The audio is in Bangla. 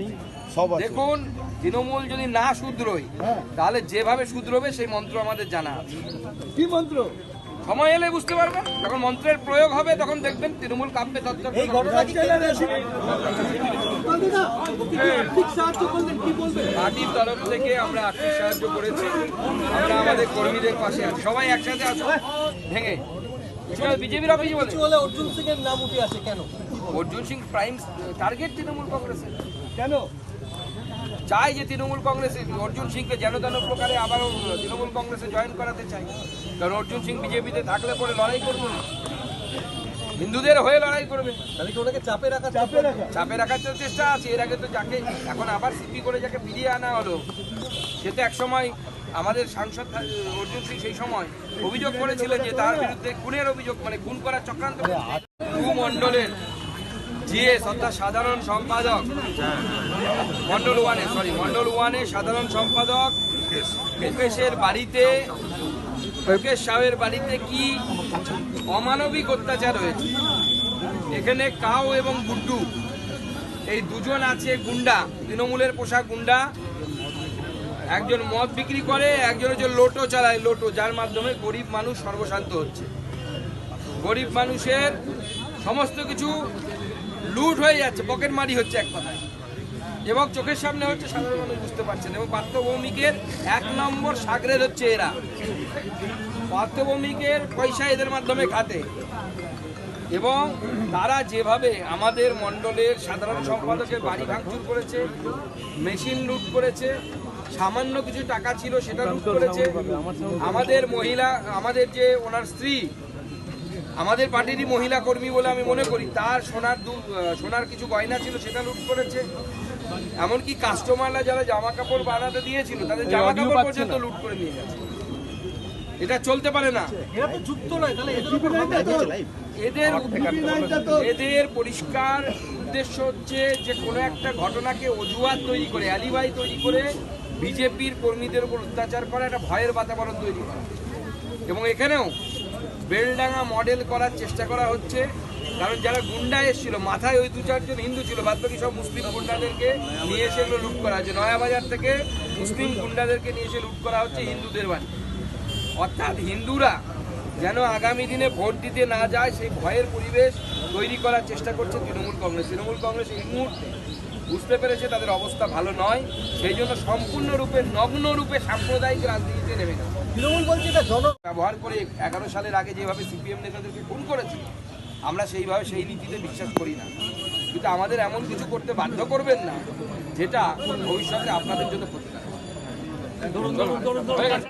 আছে। দেখুন তৃণমূল যদি না শুধরোয় তাহলে যেভাবে শুধরোবে সেই মন্ত্র আমাদের জানা কি মন্ত্র? সময় এলে বুঝতে পারবেন যখন মন্ত্রের প্রয়োগ হবে তখন দেখবেন তৃণমূল কাঁপবে বলবেন? পার্টির তরফ থেকে আমরা আর্থিক সাহায্য করেছি। আমরা আমাদের কর্মীদের পাশে আছি। সবাই একসাথে আসো ভেঙে। বিজেপির অফিস বলে। অর্জুন সিং এর নাম উঠে আসে কেন? অর্জুন সিং প্রাইম টার্গেট তৃণমূল কংগ্রেসের। কেন? চাই যে তৃণমূল কংগ্রেসে অর্জুন সিংকে যেন তেন প্রকারে আবারও তৃণমূল কংগ্রেসে জয়েন করাতে চাই কারণ অর্জুন সিং বিজেপিতে থাকলে পরে লড়াই করব না। হিন্দুদের হয়ে লড়াই করবে। তাহলে কি ওনাকে চাপে রাখা চাপে রাখা। চাপে রাখার তো চেষ্টা আছে। এর আগে তো যাকে এখন আবার সিপি করে যাকে ফিরিয়ে আনা হলো সে তো একসময় আমাদের সাংসদ অর্জুন সিং সেই সময় অভিযোগ করেছিলেন যে তার বিরুদ্ধে খুনের অভিযোগ মানে খুন করার চক্রান্ত। মণ্ডলের জিএস অর্থাৎ সাধারণ সম্পাদক মন্ডল ওয়ানে সরি মন্ডল ওয়ানে সাধারণ সম্পাদক মুকেশের বাড়িতে মুকেশ সাহের বাড়িতে কি অমানবিক অত্যাচার হয়েছে। এখানে কাউ এবং গুড্ডু, এই দুজন আছে গুন্ডা, তৃণমূলের পোশাক গুন্ডা। একজন মদ বিক্রি করে, একজন হচ্ছে লোটো চালায়, লোটো, যার মাধ্যমে গরিব মানুষ সর্বশান্ত হচ্ছে। গরিব মানুষের সমস্ত কিছু লুট হয়ে যাচ্ছে পকেট মারি হচ্ছে এক কথায়। এবং চোখের সামনে হচ্ছে সাধারণ মানুষ বুঝতে পারছেন এবং পার্থভৌমিকের এক নম্বর সাগরের হচ্ছে এরা। পার্থভৌমিকের পয়সা এদের মাধ্যমে খাতে। এবং তারা যেভাবে আমাদের মণ্ডলের সাধারণ সম্পাদকের বাড়ি ভাঙচুর করেছে, মেশিন লুট করেছে, সামান্য কিছু টাকা ছিল সেটা লুট করেছে, আমাদের মহিলা, আমাদের যে ওনার স্ত্রী আমাদের পার্টিরই মহিলা কর্মী বলে আমি মনে করি। তার সোনার দু সোনার কিছু গয়না ছিল সেটা লুট করেছে। এমনকি কাস্টমাররা যারা জামা কাপড় বানাতে দিয়েছিল তাদের জামা কাপড় পর্যন্ত লুট করে নিয়ে গেছে। এটা চলতে পারে না। এরা তো যুক্ত নয় তাহলে এদের উপর হামলা কেন? এদের এদের পরিষ্কার উদ্দেশ্য হচ্ছে যে কোনো একটা ঘটনাকে অজুহাত তৈরি করে অ্যালিবাই তৈরি করে বিজেপির কর্মীদের উপর অত্যাচার করা একটা ভয়ের বাতাবরণ তৈরি করা। এবং এখানেও বেলডাঙ্গা মডেল করার চেষ্টা করা হচ্ছে। কারণ যারা গুন্ডা এসেছিল, মাথায় ওই দু চারজন হিন্দু ছিল, বাদবাকি সব মুসলিম গুন্ডাদেরকে নিয়ে এসে এগুলো লুট করা হচ্ছে। নয়াবাজার থেকে মুসলিম গুন্ডাদেরকে নিয়ে এসে লুট করা হচ্ছে হিন্দুদের বাড়ি অর্থাৎ হিন্দুরা যেন আগামী দিনে ভোট দিতে না যায় সেই ভয়ের পরিবেশ তৈরি করার চেষ্টা করছে তৃণমূল কংগ্রেস। তৃণমূল কংগ্রেস এই মুহূর্তে বুঝতে পেরেছে তাদের অবস্থা ভালো নয় সেই জন্য সম্পূর্ণরূপে নগ্নরূপে সাম্প্রদায়িক রাজনীতিতে নেমে গেছে। তৃণমূল বলছে এটা জন ব্যবহার করে এগারো সালের আগে যেভাবে সিপিএম নেতাদেরকে খুন করেছে আমরা সেইভাবে সেই নীতিতে বিশ্বাস করি না। কিন্তু আমাদের এমন কিছু করতে বাধ্য করবেন না যেটা ভবিষ্যতে আপনাদের জন্য ক্ষতিকারক?